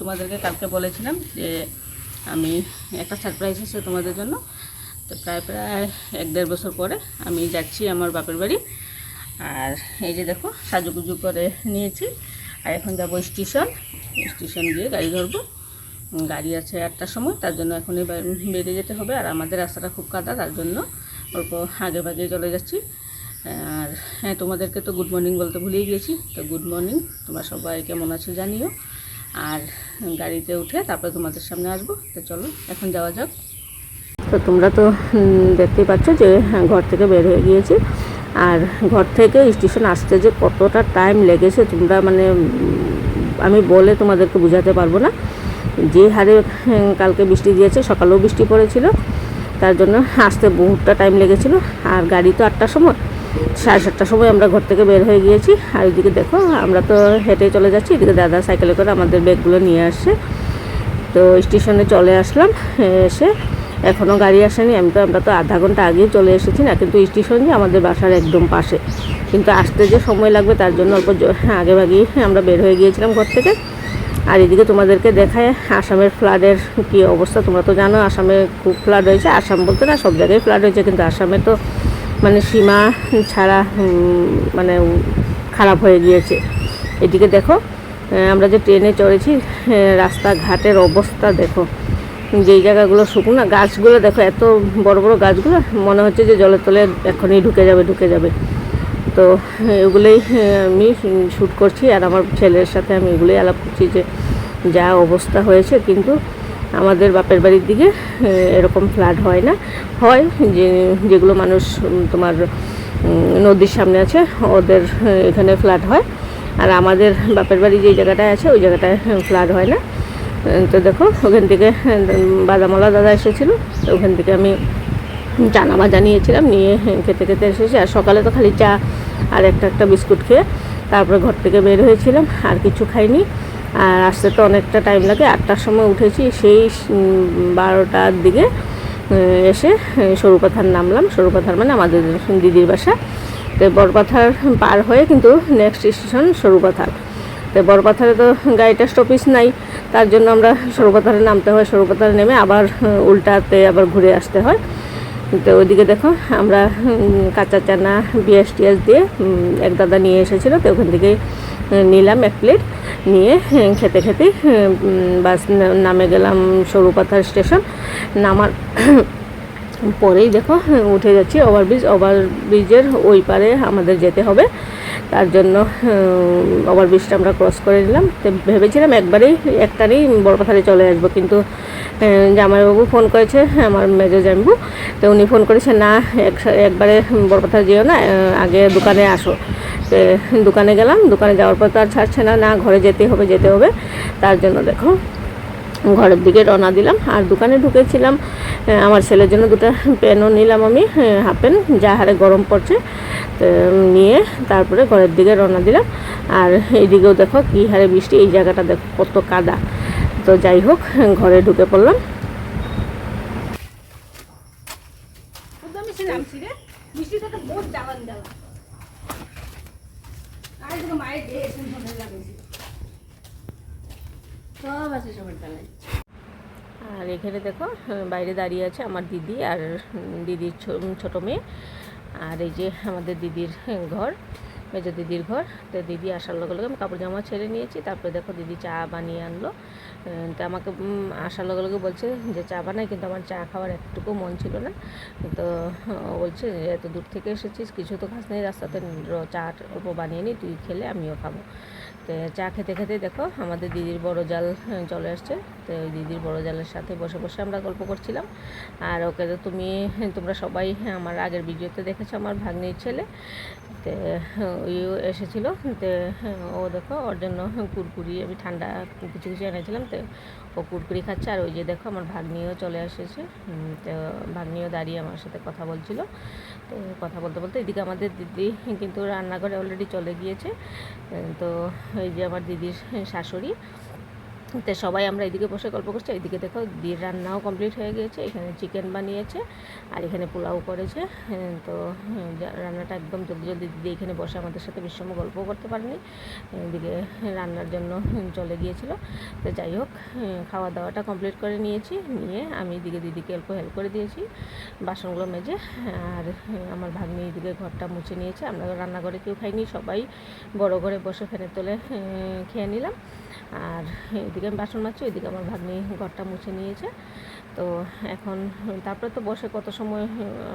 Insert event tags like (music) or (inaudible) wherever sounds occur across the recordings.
তোমাদেরকে কালকে বলেছিলাম যে আমি একটা সারপ্রাইজ আছে তোমাদের জন্য। তো প্রায় প্রায় এক দেড় বছর পরে আমি যাচ্ছি আমার বাপের বাড়ি। আর এই যে দেখো, সাজুগুজু করে নিয়েছি। আর এখন যাব স্টেশন স্টেশন গিয়ে গাড়ি ধরবো। গাড়ি আছে আটটার সময়, তার জন্য এখনই বেরিয়ে যেতে হবে। আর আমাদের রাস্তাটা খুব কাদা, তার জন্য অল্প আগে ভাগে চলে যাচ্ছি। আর হ্যাঁ তোমাদেরকে তো গুড মর্নিং বলতে ভুলেই গিয়েছি। তো গুড মর্নিং তোমরা সবাই কেমন আছো জানিও। আর গাড়িতে উঠে তারপরে তোমাদের সামনে আসব। তো চলো এখন যাওয়া যাক। তো তোমরা তো দেখতেই পাচ্ছ যে হ্যাঁ, ঘর থেকে বের হয়ে গিয়েছি। আর ঘর থেকে স্টেশন আসতে যে কতটা টাইম লেগেছে তোমরা মানে আমি বলে তোমাদেরকে বোঝাতে পারব না। যে হারে কালকে বৃষ্টি দিয়েছে সকালেও বৃষ্টি পড়েছিল। তার জন্য আসতে বহুতটা টাইম লেগেছিল। আর গাড়ি তো আটটার সময়। সাড়ে সাতটার সময় আমরা ঘর থেকে বের হয়ে গিয়েছি। আর এদিকে দেখো, আমরা তো হেঁটে চলে যাচ্ছি। এদিকে দাদা সাইকেলে করে আমাদের ব্যাগগুলো নিয়ে আসছে। তো স্টেশনে চলে আসলাম, এসে এখনও গাড়ি আসেনি। আমি তো, আমরা তো আধা ঘণ্টা আগেই চলে এসেছি না, কিন্তু স্টেশন যে আমাদের বাসার একদম পাশে। কিন্তু আসতে যে সময় লাগবে তার জন্য অল্প জ- আগে ভাগেই আমরা বের হয়ে গিয়েছিলাম ঘর থেকে। আর এদিকে তোমাদেরকে দেখায় আসামের ফ্লাডের কী অবস্থা। তোমরা তো জানো, আসামে খুব ফ্লাড হয়েছে। আসাম বলতে না, সব জায়গায় ফ্লাড হয়েছে। কিন্তু আসামে তো মানে সীমা ছাড়া মানে খারাপ হয়ে গিয়েছে। এদিকে দেখো আমরা যে ট্রেনে চড়েছি রাস্তাঘাটের অবস্থা দেখো। যেই জায়গাগুলো শুকনো গাছগুলো দেখো, এত বড় বড় গাছগুলো, মনে হচ্ছে যে জলের তলে এখনই ঢুকে যাবে ঢুকে যাবে। তো এগুলোই আমি শ্যুট করছি, আর আমার ছেলের সাথে আমি এগুলোই আলাপ করছি যে যা অবস্থা হয়েছে, কিন্তু আমাদের বাপের বাড়ির দিকে এরকম ফ্লাড হয় না। হয় যে, যেগুলো মানুষ তোমার নদীর সামনে আছে, ওদের এখানে ফ্লাড হয়। আর আমাদের বাপের বাড়ি যে জায়গাটায় আছে, ওই জায়গাটায় ফ্লাড হয় না। তো দেখো, ওখান থেকে বাদামলা দাদা এসেছিল ওখান থেকে আমি চানা ভাজা নিয়েছিলাম নিয়ে খেতে খেতে এসেছি। আর সকালে তো খালি চা আর একটা একটা বিস্কুট খেয়ে তারপরে ঘর থেকে বের হয়েছিলাম, আর কিছু খাইনি। আর আসতে তো অনেকটা টাইম লাগে। আটটার সময় উঠেছি, সেই বারোটার দিকে এসে সরুপাথার নামলাম। সরুপাথার মানে আমাদের দিদির বাসা। তো বরপাথার পার হয়ে কিন্তু নেক্সট স্টেশন সরুপাথার। তো বরপাথারে তো গাড়িটা স্টপিস নাই, তার জন্য আমরা সরুপাথারে নামতে হয়। সরুপাথারে নেমে আবার, উল্টাতে আবার ঘুরে আসতে হয়। তো ওইদিকে দেখো, আমরা কাঁচা চানা বিয়াস টিয়াস দিয়ে এক দাদা নিয়ে এসেছিল, তো ওখান থেকে নিলাম এক প্লেট, নিয়ে খেতে খেতে বাস নামে গেলাম সরুপাথার স্টেশন, নামার পরেই দেখো, উঠে যাচ্ছি ওভারব্রিজ ওভারব্রিজের ওই পারে আমাদের যেতে হবে। তার জন্য ওভারব্রিজটা আমরা ক্রস করে নিলাম। তো ভেবেছিলাম একবারেই, একটারেই বড়পাথারে চলে আসব, কিন্তু জামাইবাবু ফোন করেছে, আমার মেজো জামাইবু তো উনি ফোন করেছে, না এক- একবারে বড়পাথার যেও না আগে দোকানে আসো। তো দোকানে গেলাম, দোকানে যাওয়ার পর তো আর ছাড়ছে না না, ঘরে যেতে হবে যেতে হবে। তার জন্য দেখো ঘরের দিকে রওনা দিলাম। আর দোকানে ঢুকেছিলাম আমার ছেলের জন্য দুটো প্যানও নিলাম আমি হাফ প্যান্ট যা হারে গরম পড়ছে, তো নিয়ে তারপরে ঘরের দিকে রওনা দিলাম। আর এইদিকেও দেখো কী হারে বৃষ্টি, এই জায়গাটা দেখো কত কাদা। তো যাই হোক, ঘরে ঢুকে পড়লাম। সব আছে সবার আর এখানে দেখো, বাইরে দাঁড়িয়ে আছে আমার দিদি আর দিদির ছোট মেয়ে। আর এই যে আমাদের দিদির ঘর, মেজো দিদির ঘর। তো দিদি আসার লগে লগে আমি কাপড় জামা ছেড়ে নিয়েছি, তারপরে দেখো দিদি চা বানিয়ে আনলো। তো আমাকে আসার লগে লগে বলছে যে চা বানাই, কিন্তু আমার চা খাওয়ার একটুকু মন ছিল না। তো বলছে, এত দূর থেকে এসেছিস, কিছু তো খাস নেই, রাস্তাতে চা অল্প বানিয়ে নিই তুই খেলে আমিও খাব। তো চা খেতে খেতে দেখো আমাদের দিদির বড় জাল হ্যাঁ, চলে আসছে। তো ওই দিদির বড় জালের সাথে বসে বসে আমরা গল্প করছিলাম। আর ওকে তো তুমি তোমরা সবাই আমার আগের ভিডিওতে দেখেছ আমার ভাগ্নির ছেলে। তো ওইও এসেছিল। তো ও দেখো ওর জন্য কুরকুরি আমি ঠান্ডা কিছু কিছু এনেছিলাম। তো ও কুরকুরি খাচ্ছে। আর ওই যে দেখো আমার ভাগ্নিও চলে এসেছে। তো ভাগ্নিও দাঁড়িয়ে আমার সাথে কথা বলছিল। তো কথা বলতে বলতে এদিকে আমাদের দিদি কিন্তু রান্নাঘরে অলরেডি চলে গিয়েছে, তো এই যে আমার দিদির শাশুড়ি তো সবাই আমরা এদিকে বসে গল্প করছি এদিকে দেখো বিয়ের রান্নাও কমপ্লিট হয়ে গিয়েছে এখানে চিকেন বানিয়েছে আর এখানে পোলাও করেছে হ্যাঁ, তো হ্যাঁ, রান্নাটা একদম জলদি জলদি দিদি এখানে বসে আমাদের সাথে বেশ সময় গল্প করতে পারেনি এদিকে রান্নার জন্য চলে গিয়েছিল তো যাই হোক হ্যাঁ, খাওয়া দাওয়াটা কমপ্লিট করে নিয়েছি নিয়ে আমি এদিকে দিদিকে অল্প হেল্প করে দিয়েছি বাসনগুলো মেজে আর আমার ভাগ্নি এদিকে ঘরটা মুছে নিয়েছে আমরা রান্নাঘরে কেউ খাইনি সবাই বড় ঘরে বসে ফ্যানের তলে খেয়ে নিলাম আর এদিকে আমি বাসন মাজছি ওইদিকে আমার ভাগ্নি ঘরটা মুছে নিয়েছে। তো এখন তারপরে তো বসে কত সময়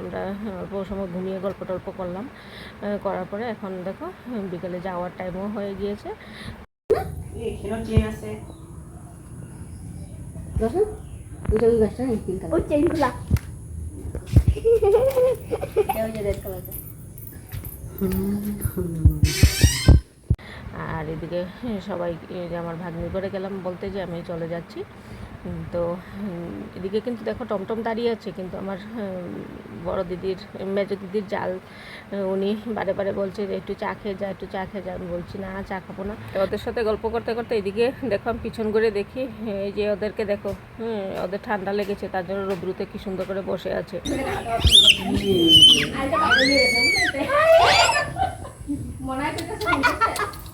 আমরা অল্প সময় ঘুমিয়ে গল্প টল্প করলাম। করার পরে এখন দেখো বিকেলে যাওয়ার টাইমও হয়ে গিয়েছে। দর্শন (laughs) আর এদিকে সবাই যে আমার ভাগ্নি করে গেলাম বলতে যে আমি চলে যাচ্ছি। তো এদিকে কিন্তু দেখো টমটম দাঁড়িয়ে আছে, কিন্তু আমার বড় দিদির, মেজো দিদির জাল উনি বারে বারে বলছে যে একটু চা খেয়ে যা, একটু চা খেয়ে যা। আমি বলছি, না, চা খাব না। ওদের সাথে গল্প করতে করতে এদিকে দেখো আমি পিছন করে দেখি, এই যে ওদেরকে দেখো, হুম, ওদের ঠান্ডা লেগেছে, তার জন্য রোদ্রুতে কি সুন্দর করে বসে আছে। মনে হয়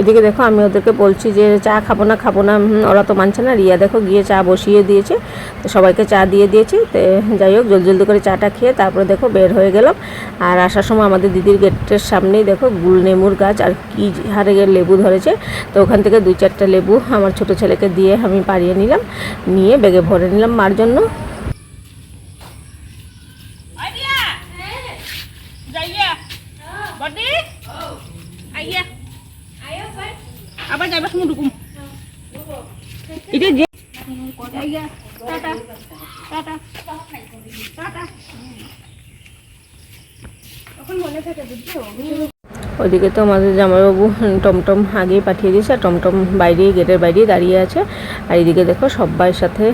এদিকে দেখো আমি ওদেরকে বলছি যে চা খাব না খাব না ওরা তো মানছে না। রিয়া দেখো গিয়ে চা বসিয়ে দিয়েছে, তো সবাইকে চা দিয়ে দিয়েছি। তো যাই হোক, জলদি জলদি করে চাটা খেয়ে তারপরে দেখো বের হয়ে গেলাম। আর আসার সময় আমাদের দিদির গেটের সামনেই দেখো গুল নেমুর গাছ, আর কি হারে লেবু ধরেছে। তো ওখান থেকে দুই চারটা লেবু আমার ছোট ছেলেকে দিয়ে আমি পাড়িয়ে নিলাম, নিয়ে ব্যাগে ভরে নিলাম মার জন্য। আবার যাবে সময় ঢুকুম এটা যে টাটা টাটা টাটা। তখন মনে থাকে বুঝছ? ওইদিকে তো আমাদের জামাইবাবু টমটম আগেই পাঠিয়ে দিয়েছে, আর টমটম বাইরেই, গেটের বাইরেই দাঁড়িয়ে আছে। আর এদিকে দেখো সবাই সাথে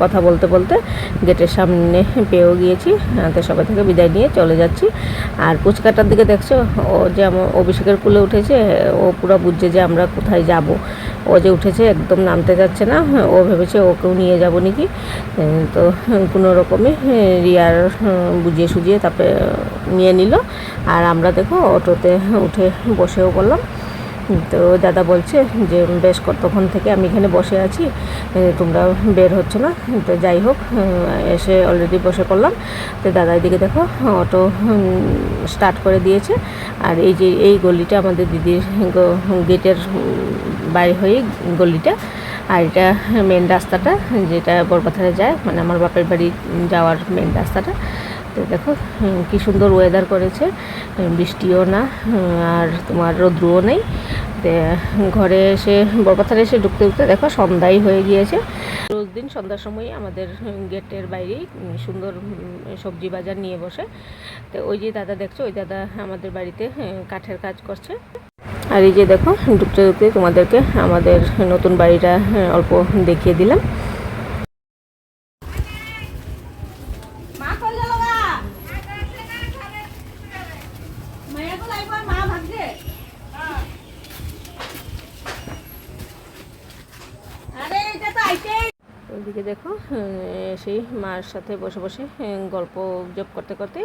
কথা বলতে বলতে গেটের সামনে পেয়েও গিয়েছি। তো সবাই থেকে বিদায় নিয়ে চলে যাচ্ছি। আর পুচকাটার দিকে দেখছ, ও যে আমার অভিষেকের কুলে উঠেছে, ও পুরো বুঝছে যে আমরা কোথায় যাব। ও যে উঠেছে একদম নামতে যাচ্ছে না, ও ভেবেছে ওকেও নিয়ে যাব নাকি। তো কোনো রকমে রিয়ার বুঝিয়ে সুজিয়ে তারপরে নিয়ে নিল। আর আমরা দেখো অটোতে উঠে বসেও পড়লাম। তো দাদা বলছে যে, বেশ কতক্ষণ থেকে আমি এখানে বসে আছি তোমরা বের হচ্ছে না। তো যাই হোক এসে অলরেডি বসে পড়লাম। তো দাদা এদিকে দেখো, অটো স্টার্ট করে দিয়েছে। আর এই যে, এই গলিটা আমাদের দিদির গেটের বাইরে হয়েই গলিটা। আর এটা মেন রাস্তাটা, যেটা বরপাথারে যায় মানে আমার বাপের বাড়ি যাওয়ার মেন রাস্তাটা। তো দেখো কি সুন্দর ওয়েদার করেছে। বৃষ্টিও না আর তোমার রৌদ্রও নেই। ঘরে এসে বরপাথারে এসে ঢুকতে ঢুকতে দেখো সন্ধ্যাই হয়ে গিয়েছে। রোজ দিন সন্ধ্যার সময়ই আমাদের গেটের বাইরেই সুন্দর সবজি বাজার নিয়ে বসে। তো, ওই যে দাদা দেখছ, ওই দাদা আমাদের বাড়িতে কাঠের কাজ করছে। আর এই যে দেখো, ঢুকতে ঢুকতে তোমাদেরকে আমাদের নতুন বাড়িটা অল্প দেখিয়ে দিলাম মা করলে লগা মায়া তো লাইব মা ভাগছে আরে এটা তো আইতে ওইদিকে দেখো সেই মার সাথে বসে বসে গল্প জব করতে করতে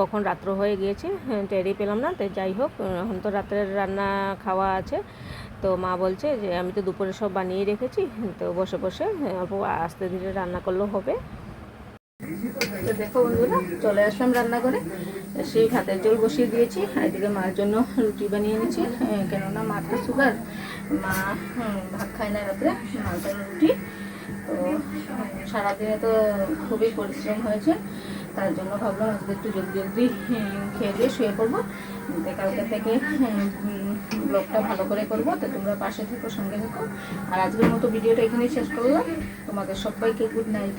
কখন রাত্র হয়ে গিয়েছে টেরই পেলাম না, তো যাই হোক এখন তো রাতের রান্না খাওয়া আছে। তো মা বলছে যে, আমি তো দুপুরে সব বানিয়ে রেখেছি, তো বসে বসে অল্প আস্তে ধীরে রান্না করলেও হবে। তো দেখো বন্ধুরা, চলে আসলাম রান্না করে সেই ভাতের জল বসিয়ে দিয়েছি এদিকে মার জন্য রুটি বানিয়ে নিয়েছি কেননা মার তো সুগার মা ভাত খায় না রাত্রে, মার জন্য রুটি। সারাদিনে তো খুবই পরিশ্রম হয়েছে, তার জন্য ভাবলাম আজকে একটু জলদি জলদি খেয়ে দিয়ে শুয়ে পড়ব। কালকে থেকে ব্লগটা ভালো করে করব, তো তোমরা পাশে থেকো, সঙ্গে থেকো। আর আজকের মতো ভিডিওটা এখানেই শেষ করলাম। তোমাদের সবাইকে গুড নাইট